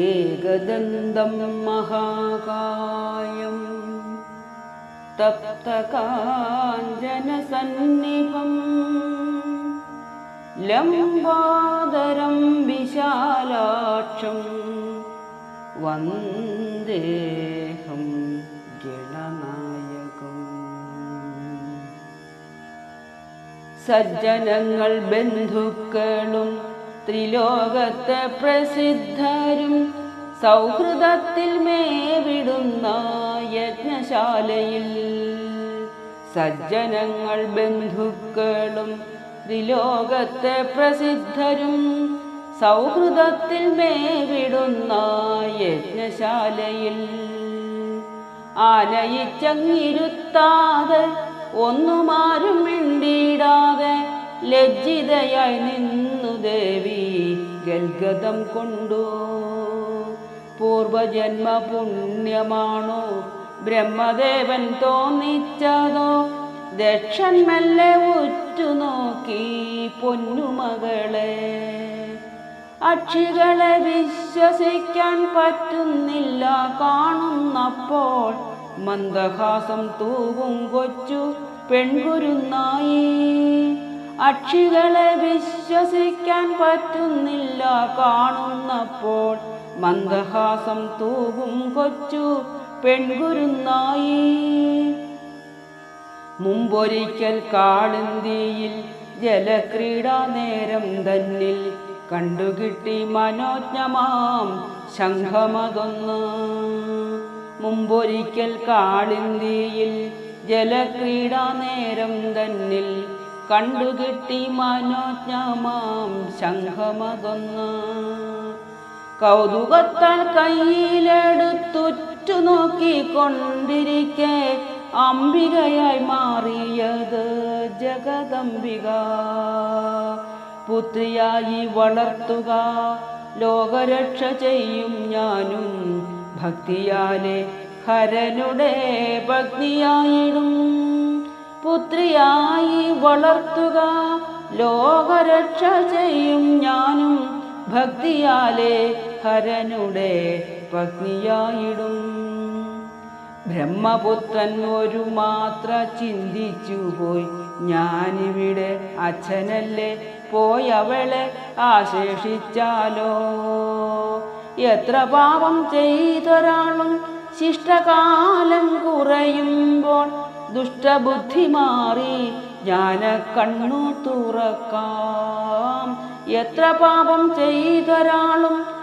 ഏകദന്തം മഹാകായം തപ്തകാഞ്ചനസന്നിഭം ലംബാദരം വിശാലാക്ഷം വന്ദേഹം ഗണനായകം സജ്ജനങ്ങൾ ബന്ധുക്കളും ത്രിലോകത്തെ പ്രസിദ്ധരും സൗഹൃദത്തിൽ മേവിടുന്ന യജ്ഞശാലയിൽ. സജ്ജനങ്ങൾ ബന്ധുക്കളും ത്രിലോകത്തെ പ്രസിദ്ധരും സൗഹൃദത്തിൽ മേവിടുന്ന യജ്ഞശാലയിൽ. ആനയിച്ചങ്ങിരുത്താതെ ഒന്നുമാരും മിണ്ടിയിടാതെ ലജ്ജിതയായി നിന്നു ദേവി ഗൽഗതം കൊണ്ടു. പൂർവജന്മ പുണ്യമാണോ? ബ്രഹ്മദേവൻ തോന്നിച്ചതോ? ദക്ഷൻ മെല്ലെ ഉറ്റുനോക്കി പൊന്നുമകളെ അക്ഷികളെ വിശ്വസിക്കാൻ പറ്റുന്നില്ല കാണുന്നപ്പോൾ മന്ദഹാസം തൂവും കൊച്ചു പെൺകുരുന്നായി. അക്ഷികളെ വിശ്വസിക്കാൻ പറ്റുന്നില്ല. കാണുന്നപ്പോൾ മന്ദഹാസം തൂവും കൊച്ചു പെൺകുരുന്നായി. മുമ്പൊരിക്കൽ കാളിന്തിയിൽ ജലക്രീഡാ നേരം തന്നിൽ കണ്ടുകിട്ടി മനോജ്ഞമാം ശംഖമതൊന്ന്. മുമ്പൊരിക്കൽ കാളിന്തിയിൽ ജലക്രീഡാ നേരം തന്നിൽ കണ്ടുകിട്ടി മനോജ്ഞമാം ശംഖമതൊന്ന് കൗതുകത്താൽ കയ്യിലെടുത്തുറ്റു നോക്കിക്കൊണ്ടിരിക്കെ അംബികയായി മാറിയത് ജഗദംബിക. പുത്രിയായി വളർത്തുക ലോകരക്ഷ ചെയ്യും ഞാനും. ഭക്തിയാലെ ഹരനുടെ ഭക്തിയായിടും പുത്രിയായി വളർത്തുക. ലോകരക്ഷ ചെയ്യും ഞാനും. ഭക്തിയാലെ ഹരനുടെ പത്നിയായിടും. ബ്രഹ്മപുത്രൻ ഒരു മാത്ര ചിന്തിച്ചു പോയി. ഞാനിവിടെ അച്ഛനല്ലേ? പോയവളെ ആശേഷിച്ചാലോ? എത്ര പാപം ചെയ്തൊരാളും ശിഷ്ടകാലം കുറയുമ്പോൾ ദുഷ്ടബുദ്ധി മാറി ജ്ഞാന കണ്ണു തുറക്കാം. എത്ര പാപം ചെയ്തൊരാളും